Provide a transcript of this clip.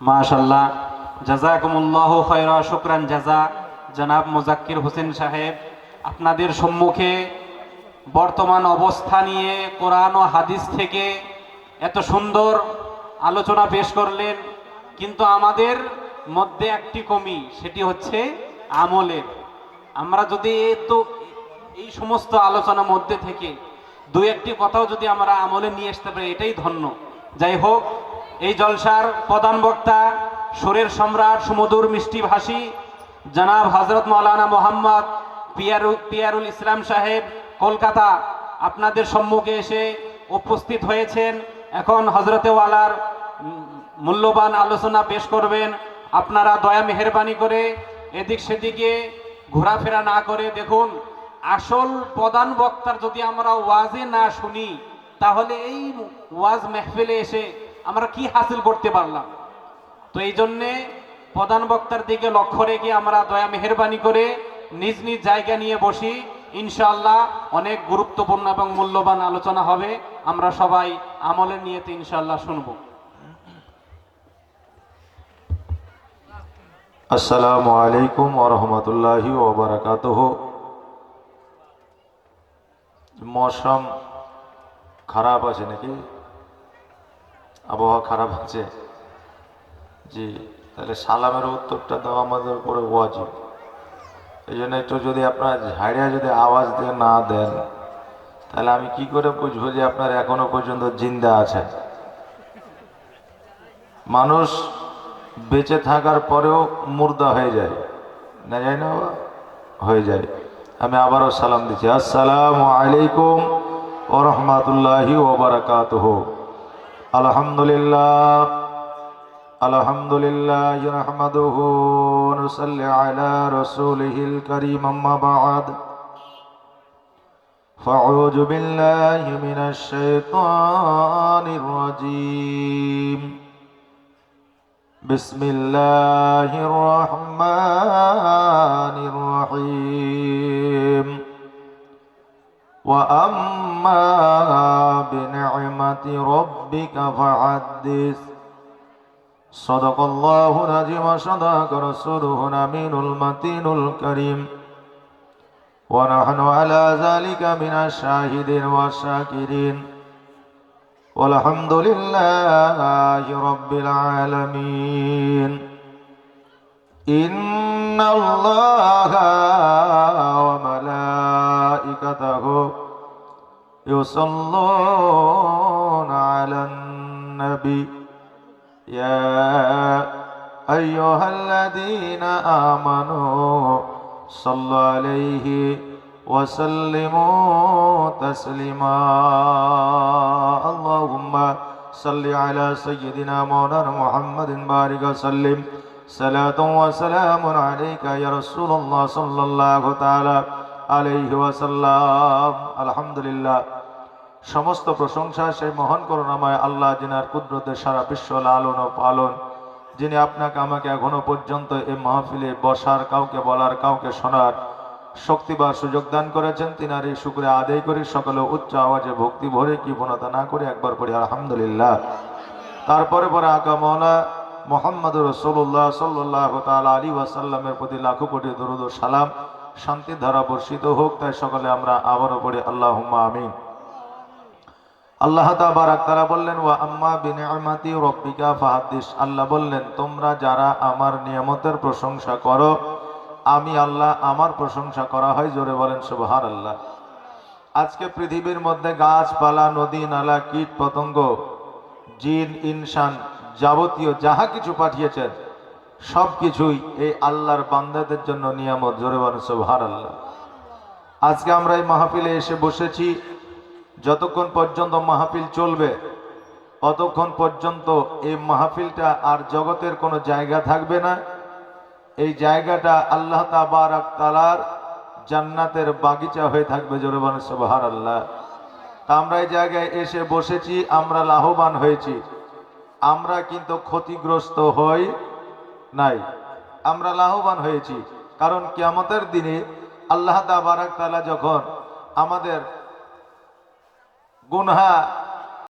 মাশাল্লাহ জাজাকুমুল্লাহ খয়রা, শুকরান জাজা। জনাব মোজাক্কির হোসেন সাহেব, আপনাদের সম্মুখে বর্তমান অবস্থা নিয়ে কোরআন ও হাদিস থেকে এত সুন্দর আলোচনা পেশ করলেন, কিন্তু আমাদের মধ্যে একটি কমি, সেটি হচ্ছে আমলের। আমরা যদি তো এই সমস্ত আলোচনার মধ্যে থেকে দুই একটি কথাও যদি আমরা আমলে নিয়ে আসতে পারি, এটাই ধন্য। যাই হোক এই জলসার প্রধান বক্তা সুরের সম্রাট সুমধুর মিষ্টি ভাষী জনাব হজরত মৌলানা মোহাম্মদ পিয়ারু পিয়ারুল ইসলাম সাহেব কলকাতা। আপনাদের সম্মুখে এসে উপস্থিত হয়েছেন। এখন হজরতে ওয়ালার উম, মূল্যবান আলোচনা পেশ করবেন। আপনারা দয়া মেহরবানি করে এদিক সেদিকে ঘোরাফেরা না করে দেখুন আসল প্রধান বক্তার যদি আমরা ওয়াজে না শুনি তাহলে এই ওয়াজ মেহফিলে এসে আমরা কি হাসিল করতে পারলাম? তো এই জন্যে প্রধান বক্তার দিকে লক্ষ্য রেখে আমরা দয়া মেহরবানি করে নিজ নিজ জায়গা নিয়ে বসি। ইনশাল্লাহ অনেক গুরুত্বপূর্ণ এবং মূল্যবান আলোচনা হবে। আমরা সবাই আমলের নিয়েতে ইনশাল্লাহ শুনব। আসসালামু আলাইকুম ওরহমতুল্লাহি ওবরাকাতহ মৌসম খারাপ আছে নাকি? আবহাওয়া খারাপ আছে? জি, তাহলে সালামের উত্তরটা দেওয়া আমাদের উপরে ওয়াজিব। এই জন্য একটু যদি আপনার ঝাড়িয়া যদি আওয়াজ দিয়ে না দেন, তাহলে আমি কি করে বুঝব যে আপনার এখনও পর্যন্ত জিন্দা আছে মানুষ বেঁচে থাকার পরেও মুর্দা হয়ে যায়। না যায় না হয়ে যায়। আমি আবারও সালাম দিচ্ছি। আসসালামু আলাইকুম ও রহমতুল্লাহি ওবরাকাত الحمد لله الحمد لله نحمده ونصلي على رسوله الكريم أما بعد فاعوذ بالله من الشيطان الرجيم بسم الله الرحمن بنعمة ربك فحدث صدق الله نجم صدق رسوله الأمين المتين الكريم ونحن على ذلك من الشاهدين والشاكرين والحمد لله رب العالمين إن الله وملائكته يصلون على النبي. يا أيها الذين آمنوا صلوا عليه وسلموا تسليما. اللهم صل على سيدنا مولانا محمد بارك وسلم. صلاة وسلام عليك يا رسول الله صلى الله تعالى عليه وسلم. الحمد لله. সমস্ত প্রশংসা সেই মহান করুণাময় আল্লাহ যিনার কুদরতের সারা বিশ্ব লালন ও পালন, যিনি আপনাকে, আমাকে এখনও পর্যন্ত এই মাহফিলে বসার, কাউকে বলার, কাউকে শোনার শক্তি বা সুযোগ দান করেছেন। তিনার এই শুক্রে আদায় করে, সকলে উচ্চ আওয়াজে ভক্তি ভরে কি বনতা না করে একবার পড়ি, আলহামদুলিল্লাহ। তারপরে পরে আকা মৌলা মোহাম্মদ রসুল্লাহ সাল্লাহ তালা আলী ওয়াসাল্লামের প্রতি লাখো কোটি দরুদ সালাম। শান্তির ধারা বর্ষিত হোক, তাই সকলে আমরা আবারও পড়ি আল্লাহ আমিন। আল্লাহ তাবারাক তারা বললেন, ওয়া আম্মা বিনিআমাতি রব্বিকা ফাহাদিস। আল্লাহ বললেন, তোমরা যারা আমার নিয়ামতের প্রশংসা করো, আমি আল্লাহ আমার প্রশংসা করা হয়। জোরে বলেন সুবহান আল্লাহ আজকে পৃথিবীর মধ্যে গাছপালা, নদী, নালা, কীট পতঙ্গ, জিন, ইনসান যাবতীয় যাহা কিছু পাঠিয়েছেন সব কিছুই এই আল্লাহর বান্দাদের জন্য নিয়ামত। জোরে বলেন সুবহান আল্লাহ আজকে আমরা এই মাহফিলে এসে বসেছি। যতক্ষণ পর্যন্ত মাহফিল চলবে অতক্ষণ পর্যন্ত এই মাহফিলটা আর জগতের কোনো জায়গা থাকবে না। এই জায়গাটা আল্লাহ তাবারাক তালার জান্নাতের বাগিচা হয়ে থাকবে জোরবান সুবহান আল্লাহ তা আমরা এই জায়গায় এসে বসেছি, আমরা লাভবান হয়েছি। আমরা কিন্তু ক্ষতিগ্রস্ত হই নাই। আমরা লাভবান হয়েছি। কারণ কিয়ামতের দিনে আল্লাহ তাবারাক তালা যখন আমাদের গুনহা